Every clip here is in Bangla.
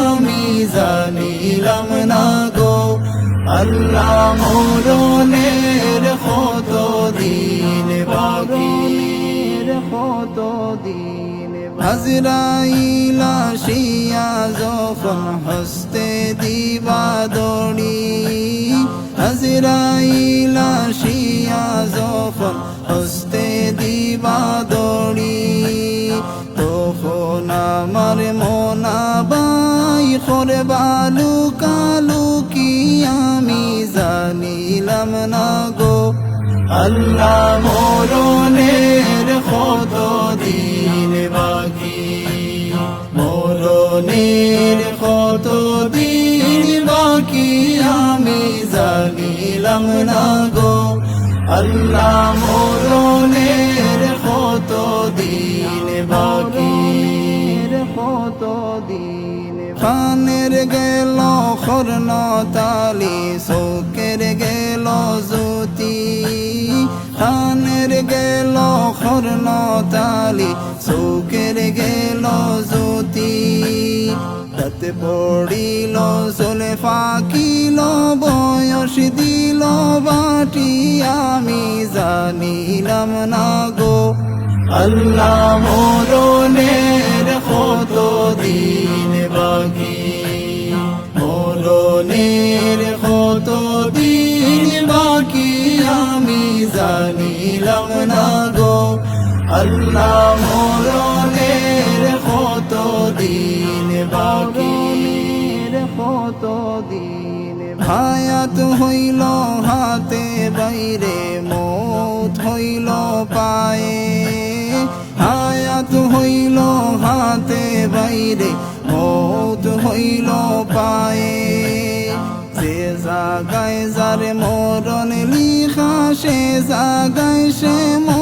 আমি জানিলাম না গো, আল্লাহ মরণের কত দিন বাকি? কত দিন হাজরাইলা শিয়া যখন হস্তে দিবা দড়ি, হাজরাইলা শিয়া যখন হস্তে দিবা করে বালু কালু কি আমি জানিলাম না গো। আল্লাহ মরণের কত দিন বাকি। মরণের কত দিন বাকি আমি জানিলাম না গো। আল্লাহ মরণের কত দিন বাকি। কত দিন খানের গেল খর্ণ তালি শোকের গেল জ্যোতি। খানের গেল খর্ণ তালি শোকের গেল জ্যোতি। তাতে পড়িল চলে ফাঁকিল, বয়স দিল বাটি, আমি জানিলাম না গো। আল্লাহ মরণের কত দিন আল্লাহ মরণের কত দিন বাকি? কত দিন হায়াত হইল হাতে, বাইরে মৌত হইল পায়ে। হায়াত হইল হাতে, বাইরে মৌত হইল পায়ে। সে জাগায় যারে মরণ লিখা, সে জাগায় সে মরে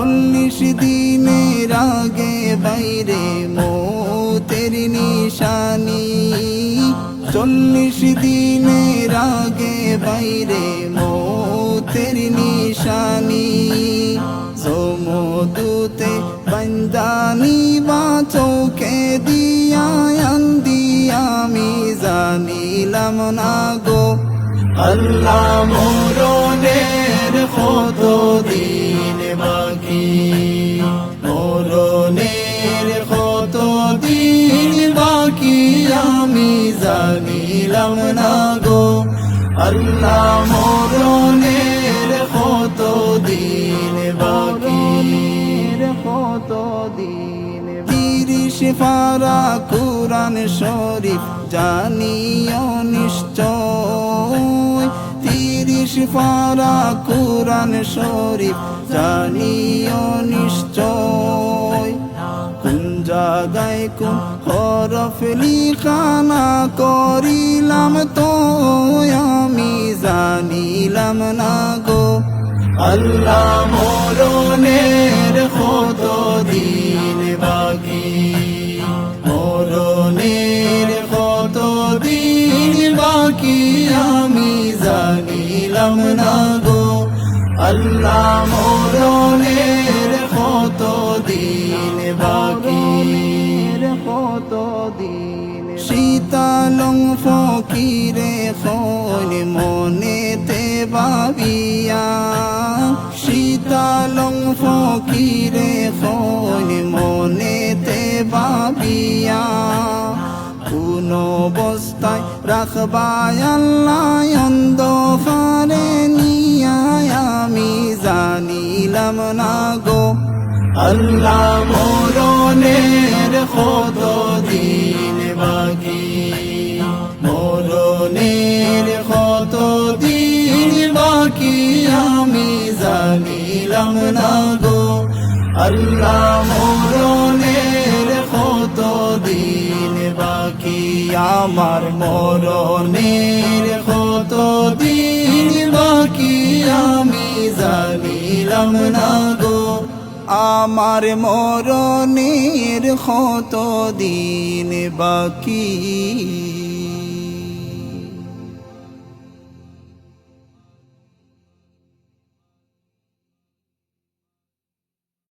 চল্লিশ দিনের আগে বাইরে মৌতের নিশানি। চল্লিশ দিনের আগে বাইরে মৌতের নিশানি। সমুদুতে বন্দানি বা চৌকে দিয়া, আন্দি আমি জানিলাম না গো। আল্লাহ মরণের কত দিন মরণের কত দিন বাকি আমি জানিলাম না গো। আল্লাহ মরণের কত দিন বাকি। কত দিন তিরিশ পারা কুরান শরীফ জানিও নিশ্চয়। পারা কুরান শরীফ, জানিও নিশ্চয়। কোন জায়গায় কোন হরফ লিখানা করিলাম তো আমি জানিলাম না গো। আল্লাহ মরণের জানিলাম না গো আল্লাহ মরণের কত দিন বাকি? কত দিন শীতালং ফকিরে ফোন মনেতে ভাবিয়া শীতালং ফকিরে ফোন মনেতে ভাবিয়া কোন বস্তায় রাখবায় আল্লাহ, অন্ধকারে নিয়ায় আমি জানিলাম না গো। আল্লাহ মরণের কত দিন বাকি? মরণের কত দিন বাকি আমি জানিলাম না গো। আল্লাহ আমার মরণের কত দিন বাকি আমি জানিলাম না গো। আমার মরণের কত দিন বাকি